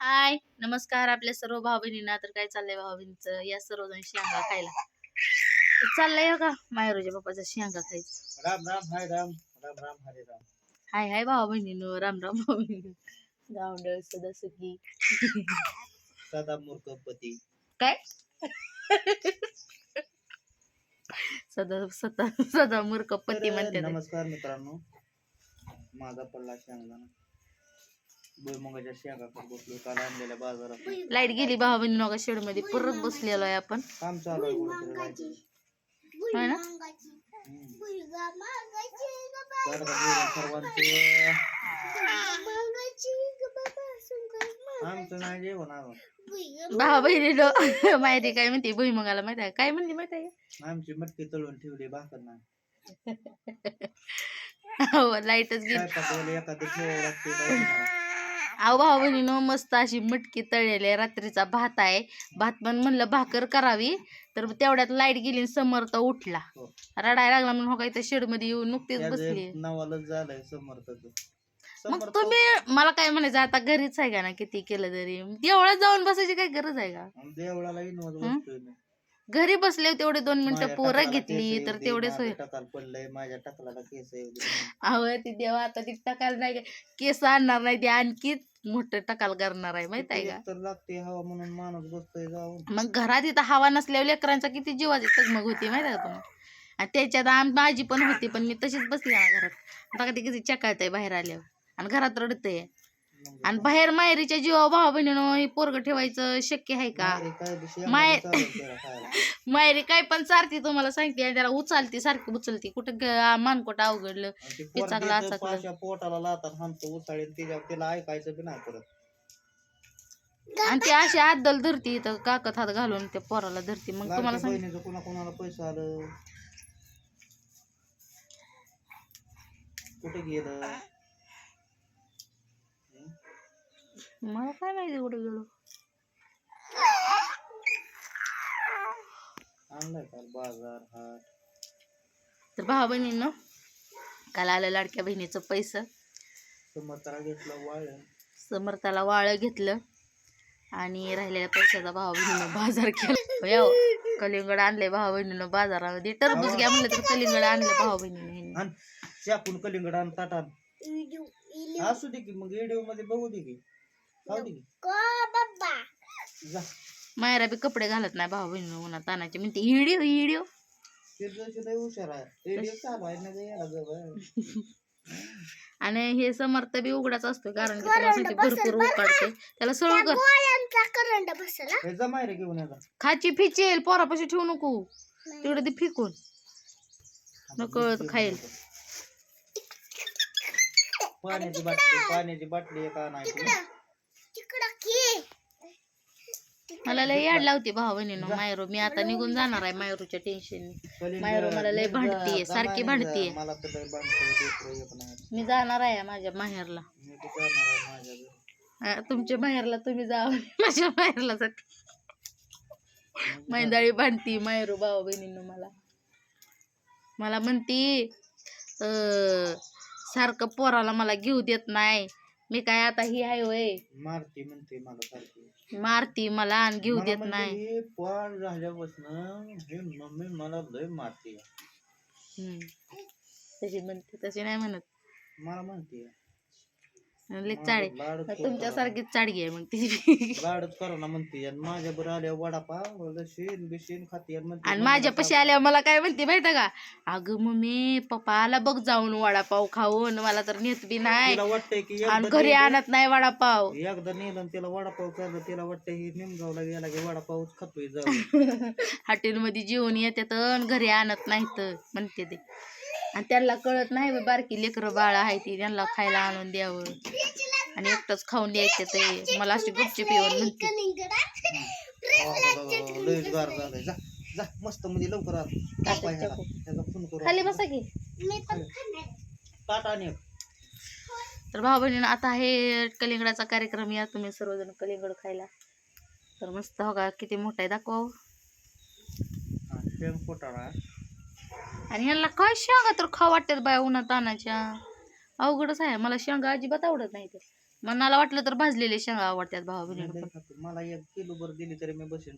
हाय नमस्कार आपल्या सर्व भाऊ बहिणींना तर काय चाललंय भाऊ बहिणीचं या सर्वजण शेंगा खायला. चाललंय का मायरोच्या बाप्पाचा शेंगा खायचं. राम राम हाय राम. राम राम हरे राम. हाय हाय भाऊ बहिणीनो राम राम भाऊ बहिणी गावंड सदसुकी सदा मूर्खपती. काय? सदा सदा सदा मूर्ख पती म्हणते. नमस्कार मित्रांनो. माझा पडला शेंगदाणा. भुईमुगाच्या शेंगा खात बसलो काल आणलेल्या बाजारात. लाइट गेली भाऊ बहिणी का शेडमध्ये परत बसलेलो आहे आपण. काम चालू आहे कुठेतरी जायचं. होय ना? हम्म. तर आता सर्वांचं. आमचं नाही जेवण आलं. भाऊ बहिणीनो माहिती काय म्हणते भुईमुगाला माहिती आहे? काय म्हणते माहिती आहे? आमची मटकी तळून ठेवली भाकर नाही. हो लाईटच गेली. स्वयंपाक एखादी लागते? अहो भाऊ बहिणीनो मस्त अशी मटकी तळलेली आहे. रात्रीचा भात आहे. भात पण म्हणलं भाकर करावी. तर तेवढ्यात लाइट गेली आणि समर्थ उठला. हो. रडायला लागला म्हणून हो काय त्या शेडमध्ये येऊन नुकतीच बसली. झालंय समर्थच मग तुम्ही मला काय म्हणायचं आता घरीच आहे का ना किती केलं तरी? देवळात जाऊन बसायची काय गरज आहे का? देवळाला घरी बसले तेवढे दोन मिनिटं पोरं घेतली तर तेवढेच पडलंय माझ्या टकलाला केस दे. अहो ती देवा आता ती टकाल नाही केस आणणार नाही ती आणखी मोठं टकाल करणार आहे माहीत आहे का? एक तर लागते हवा म्हणून माणूस बसतोय जाऊन. मग घरात इथं हवा नसल्यावर लेकरांचा किती जीवाची तगमग होती माहिती आहे का तुम्ही आणि त्याच्यात आम माझी पण होती पण मी तशीच बसली ना घरात. आता का ती किती चकाळतंय बाहेर आल्यावर. आणि घरात रडतंय. आणि बाहेर माहेरीच्या जीवा भावा बहिणीनं हे पोरग ठेवायचं शक्य आहे का? दिवशी माहेर- काय पण चारती तुम्हाला सांगते आणि त्याला उचालती सारखी उचलती. कुठं ग- मानकोट अवघडलं ते चांगलं. पाशा पोटाला लातात हाणतो उसाळीन त्याच्यावर त्याला ऐकायचं बी नाही परत. आणि ते अशी आदल धरती तर काकत हात घालून त्या पोराला धरती. मग तुम्हाला लाडक्या सांग बहिणीचं कुणा कुणाला पैसे आलं? कुठे गेलं? मला काय माहिती कुठे गेलो. आणलाय काल बाजार हाट. तर भावा बहिणीनं काल आलं लाडक्या बहिणीचं पैसं. समर्थाला घेतलं वाळण समर्थाला वाळं घेतलं आणि राहिलेल्या पैशाचा भावा बहिणीनं बाजार केला. हो, कलिंगड आणले भावा बहिणीनं बाजारामध्ये. टरबूज घ्या म्हणलं तर कलिंगड आणलं भावा बहिणीनं. कलिंगड आण ताटान असू दे की मग व्हिडिओमध्ये बघू दे की. मायरा बी कपडे घालत नाही भावा बहिणीनं उन्हा तानाचे म्हणते हिडिओ हिडिओ. आणि हे समर्थ बी उघडाच असतो कारण की त्याला सांगते भरपूर उकाडते. त्याला सळू कर. खाची फिचेल पोरापाशी ठेवू नको. तेवढं ते फिकून. नकळत खाईल. पाण्याची बाटली पाण्याची बाटली एक आणायची. मला लय याड लावते भाऊ बहिणीनं मायरो. मी आता निघून जाणार आहे मायरूच्या टेन्शन मायरो मला लय भांडतीये सारखी भांडतीये. मला तर लय भांडतो लेकरं एक नाही मी जाणार आहे माझ्या माहेरला. मी तर जाणार आहे माझ्या घरी. अं, तुमच्या माहेरला तुम्ही जा. माझ्या माहेरला जाते मैदाळी भांडती मायरू भाऊ बहिणीनं मला. मला म्हणती अं, सारखं पोराला मला घेऊ देत नाही. मी काय आता ही आहे वय मारती म्हणते मला सारखी. मारती मला आणि घेऊ मला देत नाही. हे पार झाल्यापासून हे मम्मी मला लय मारते. हम्म. तशी म्हणते तशी नाही म्हणत. मला म्हणते. लय चाडी लाड तुमच्यासारखीच चाडगी आहे मग ती. लाडच करा ना म्हणते. आणि माझ्या बरं आल्या वडापाव लशीन बिशीन खाते. आणि म्हणते आणि मम्मीला माझ्या पशी आल्यावर मला काय म्हणते माहिती का? अगं मम्मी पप्पा आला बघ जाऊन वडापाव खाऊन. मला तर नेत बी नाही. तिला वाटतंय की आणि एकदा घरी नेलं- आणत नाही वडापाव. एकदा नेलं आणि तिला वडापाव चाललं तिला वाटतं ही निमगावला गेला की वडापावच खातोय जाऊ हॉटेलमध्ये जेवण येतात आणि घरी आणत नाहीत म्हणते ते. आणि त्यांना कळत नाही बे, बारकी लेकरं बाळ आहे ती त्यांना खायला आणून द्यावं आणि एकटंच खाऊन द्यायचं ते मला अशी गुपचूप येऊन म्हणते जा जा मस्त मध्ये लवकर आत पापा ह्याला चाकू. त्याचा फोन करू खाली बसा की आणि. तर भाऊ बहिणीनं आता आहे कलिंगडाचा कार्यक्रम या तुम्ही सर्वजण कलिंगड खायला तर मस्त हो का किती मोठा आहे दाखवा हो. हा, शेंग फुटाळा आणि ह्यांना काय शेंगा तर खाऊ वाटतात बाया उन्हात तानाच्या अवघडच आहे. मला शेंगा अजिबात आवडत नाही ते मनाला वाटलं तर भाजलेले शेंगा आवडतात भावा खातो. मला एक किलो भर दिली तरी मी बसेन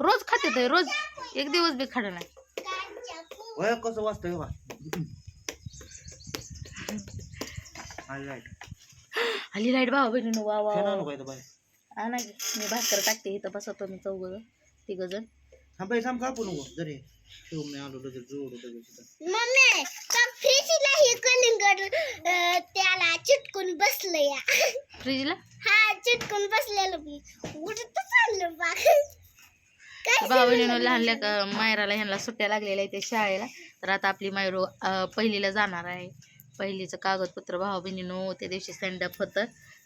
रोज खाते ते रोज. एक दिवस बी खाणं नाही. वय कसं वाचतंय बा हल्ली लाइट. भावा बहिणीनं वा वा वा. पाहिजे बाय हा ना की. मी भाकर टाकते इथं बसवतो मी चौघ तिघ जण. थांब बाई, थांब कापू नको. जरी. ठेवून मी आलो लगेच जोड लगेच इथं. मम्मी का फ्रीजला हे कलिंगड अं, त्याला चिटकून बसलं या. फ्रीजला? हा चिटकून बसलेलं मी. उठत चाललं बा. लहान लेका मायराला ह्यांना सुट्ट्या लागलेल्या आहेत त्या शाळेला. तर आता आपली मायरो अं, पहिलीला जाणार आहे. पहिलीचं कागदपत्र भावा बहिणीनं त्या दिवशी स्टँडअप होतं.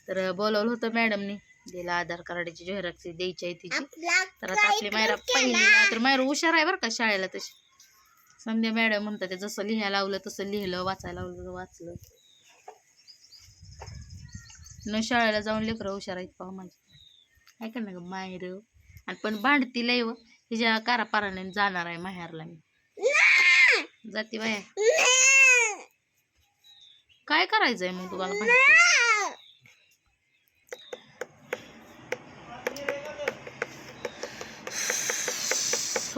तर बोलवलं होतं मॅडमनी. दिला आधार कार्डाची झेरॉक्स द्यायची आहे तिची. तर आता आपली मायरा पहिलीला तर मायरा हुशार आहे बरं का शाळेला तशी. समजा मॅडम म्हणतात ते जसं लिहायला लावलं तसं लिहिलं वाचायला लावलं वाचलं. न शाळेला जाऊन लेकरं हुशार आहेत पाहू माझी. आहे का ना ग मायर? आणि पण भांडती लय व. हिच्या कारापाराने जाणार आहे माहेरला मी. जाते बाया. काय करायचंय मग तुम्हाला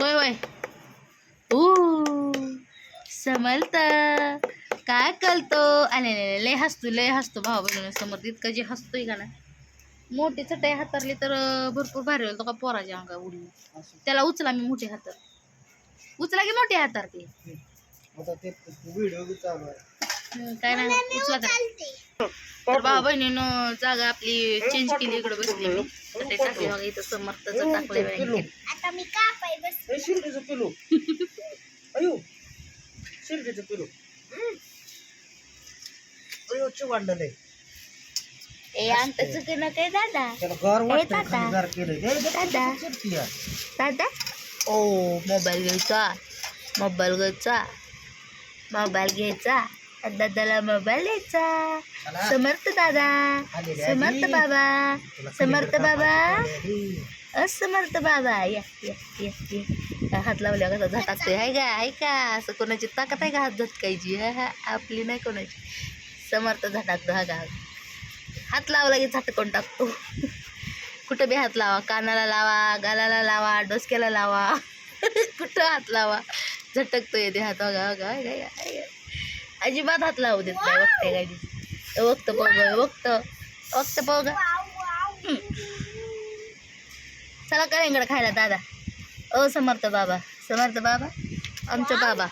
होतोय वय ऊ समर्थ. काय कळतो अरे लय हसतो लय हसतो भाऊ बहिणी समोर इतकं जे हसतोय का ना मोठी चटई हातारली तर भरपूर भारी होईल तो का पोराच्या अंगा उडली त्याला उचला मी मोठी हातर उचला की मोठी हातार आता ते व्हिडिओ चालू आहे. काय नाही उचला तर तर भाऊ बहिणीनं जागा आपली चेंज केली इकडे बसली. मी चटई टाकली बघा इथं समर्थचं टाकलंय बघा इथे. आता मी कापाय बस? ए, अयो अयो आहे काय दादा? दादा. दादा. दादा? ओ मोबाईल घ्यायचा. मोबाईल घ्यायचा. मोबाईल घ्यायचा. दादाला मोबाईल द्यायचा. समर्थ दादा. समर्थ. बाबा. समर्थ बाबा. असमर्थ बाबा. या या या या. हात लावल्या कसा झटाकतोय आहे का आहे का? असं कोणाची ताकद आहे का हात झटकायची? हा, हा, आपली नाही कोणाची. समर्थ झटाकतो हा का? हात लावला की झटकून टाकतो. कुठं बी हात लावा. कानाला लावा गालाला लावा डोसक्याला लावा. कुठं हात लावा? झटकतो येते हात. बघा बघा अजिबात हात लावू देत नाही. बघते गाडी वक्त बघ वक्त वक्त बघ चला कलिंगड खायला दादा. ओ समर्थ बाबा. समर्थ बाबा आमचं बाबा.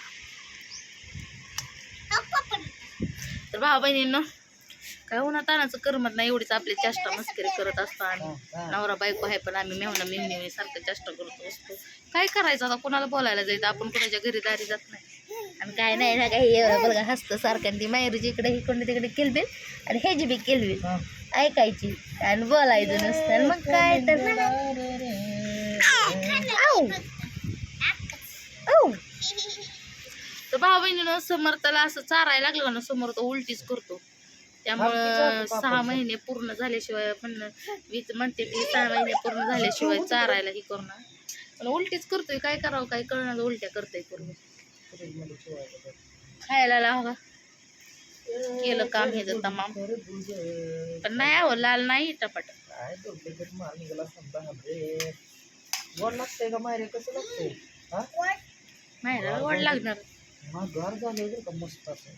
तर भाऊ बहिणींना काय होणार तानाचं करमत नाही एवढीच आपली चेष्टा मस्करी करत असतो आम्ही. हा. नवरा बायको आहे पण आम्ही मेहना मेहनी सारखं चेष्टा करत असतो. काय करायचं आता? कोणाला बोलायला जायचं? आपण कोणाच्या घरी दारी जात नाही. आणि काय नाही ना काही एवढं बघा हसतं सारखं आणि ती मायरूची इकडे इकडे तिकडे किलबिल आणि ह्याची बी किलबिल. हा. ऐकायची आणि बोलायचं नसतं. आणि मग काय तर तर भाऊ बहिणीनं समर्थाला असं चारायला लागलं ना समोर तो उलटीच करतो. त्यामुळं सहा महिने पूर्ण झाल्याशिवाय पण वीज म्हणते की सहा महिने पूर्ण झाल्याशिवाय चारायला हे करणं. पण उलटीच करतोय काय करावं काय कळणार उलट्या करतोय बघ. खायला लावा. केलं काम हे तमाम. पण नाही आहो लाल नाही टपाट गोड लागतंय का मायरे? कसं लागतंय? नाही गोड लागणार. मस्त असं.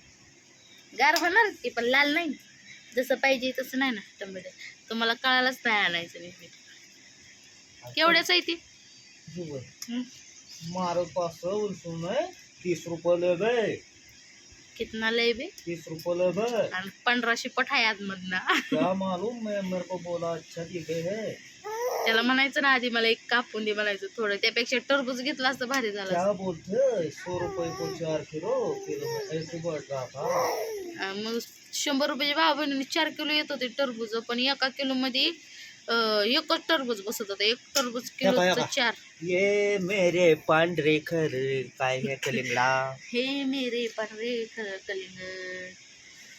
गार होणार की पण लाल नाही जसं पाहिजे तसं नाही ना टमाटे. तुम्हाला कळायलाच नाही आणायचं नीट केवढ्याच आहे ती? जुवर हं? मारो पास उलसून तीस रुपये कितना लय बे? तीस रुपये आणि पंधराशे पठाय आतमधनं. क्या मालूम मैं मेरे को बोला अच्छा है. त्याला म्हणायचं ना आधी मला एक कापून दे म्हणायचं थोडं. त्यापेक्षा टरबूज घेतला असतं भारी झालं क्या बोलते सौ रुपए को चार किलो किलो में ऐसे बढ़ रहा था. असतं. अं, मग शंभर रुपयाच्या भाव बहिणीने चार किलो येत होते टरबूज पण एका किलो मध्ये एकच टरबूज बसत होतं. एक टरबूज किलोचं एका. चार. ये मेरे पांढरे खर काय हे कलिंगडा? हे मेरे पांढरे ख- कलिंगड.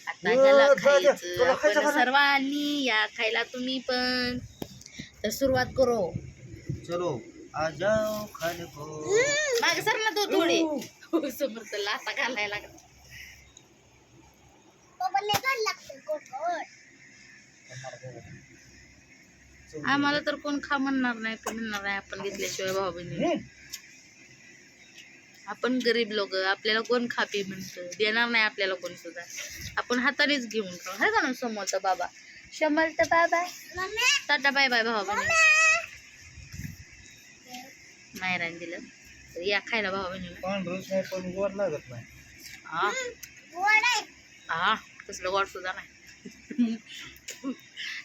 आता. खायचं. आपण? सर्वांनी या खायला तुम्ही पण. तर सुरुवात करू. चलो आ जाओ खाने को. मागे सर ना तो थोडे. समोर लाता घालायला लागतं आम्हाला तर कोण खा म्हणणार नाही पण म्हणणार नाही आपण घेतल्याशिवाय भाऊ बहिणी. आपण गरीब लोक आपल्याला कोण खापी म्हणतं? देणार नाही आपल्याला कोण सुद्धा. आपण हातानेच घेऊन खाऊ हाय का ना समोरचा बाबा? शंभरचा बाबा टाटा बाय बाय भाऊ बहिणी मायरान दिलं. तर या खायला भाऊ बहिणी हा. हा. तसलं गोड सुद्धा नाही.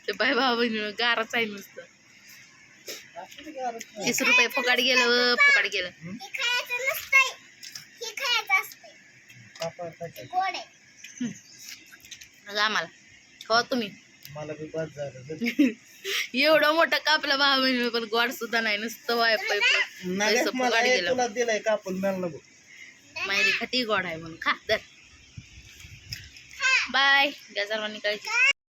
ते बाय भाऊ बहिणी गारच आहे नुसतं. तीस रुपये फुकाट गेलं फुकाट गेलं. हे हे आम्हाला. खावा तुम्ही. एवढं मोठं कापलं भाऊ बहिणी पण गोड सुद्धा नाही. नुसतं वाय पैसे फुकाट गेलं. तुला दिलाय कापून मला नको मायरी खटी गोड आहे म्हणून खा दर বাই গাজার অনেক